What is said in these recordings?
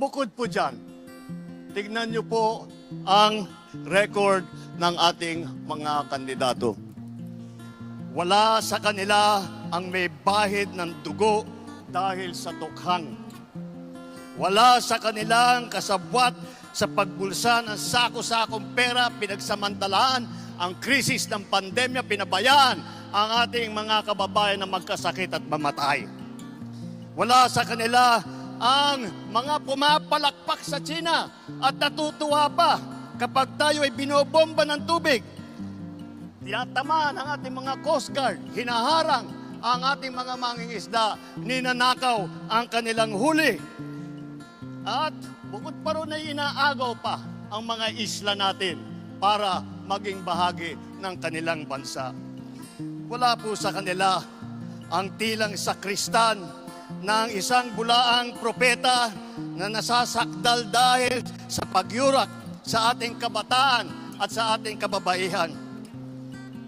Bukod po dyan, tignan niyo po ang record ng ating mga kandidato. Wala sa kanila ang may bahid ng dugo dahil sa tukhang. Wala sa kanilang kasabwat sa pagbulsa ng sako-sakong pera, pinagsamantalaan ang krisis ng pandemya, pinabayaan ang ating mga kababayan na magkasakit at mamatay. Wala sa kanila ang mga pumapalakpak sa China at natutuwa pa kapag tayo ay binobomba ng tubig. Tinatamaan ang ating mga Coast Guard, hinaharang ang ating mga mangingisda, ninanakaw ang kanilang huli. At bukod pa ron ay inaagaw pa ang mga isla natin para maging bahagi ng kanilang bansa. Wala po sa kanila ang tilang sakristan ng isang bulaang propeta na nasasakdal dahil sa pagyurak sa ating kabataan at sa ating kababaihan.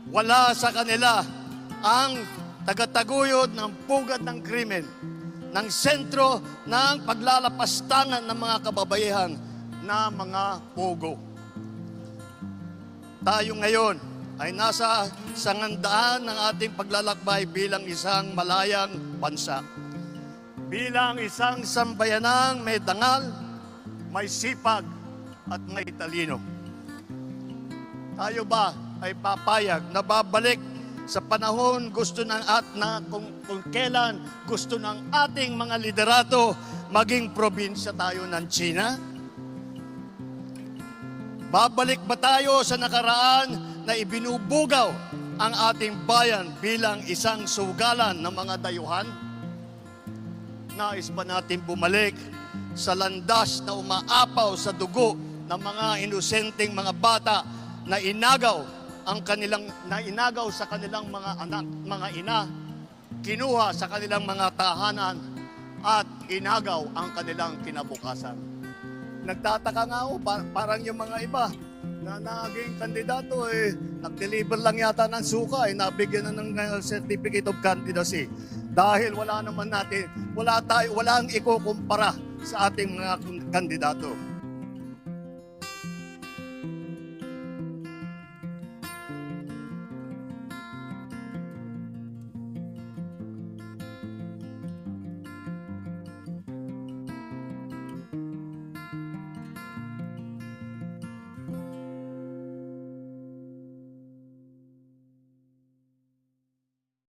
Wala sa kanila ang tagataguyod ng pugad ng krimen, ng sentro ng paglalapastangan ng mga kababaihan na mga pugo. Tayo ngayon ay nasa sangandaan ng ating paglalakbay bilang isang malayang bansa. Bilang isang sambayanang may dangal, may sipag at may talino. Tayo ba ay papayag na babalik sa panahon gusto ng at na kung, kung kailan gusto ng ating mga liderato maging probinsya tayo ng China? Babalik ba tayo sa nakaraan na ibinubugaw ang ating bayan bilang isang sugalan ng mga dayuhan? Nais ba natin bumalik sa landas na umaapaw sa dugo ng mga inosenteng mga bata na inagaw ang kanilang na inagaw sa kanilang mga anak, mga ina, kinuha sa kanilang mga tahanan at inagaw ang kanilang kinabukasan. Nagtataka nga ako, pa- parang yung mga iba na naging kandidato eh, nag-deliver lang yata ng suka eh, nabigyan na ng uh, certificate of candidacy. Dahil wala naman natin, wala tayo, walang ikukumpara sa ating mga kandidato.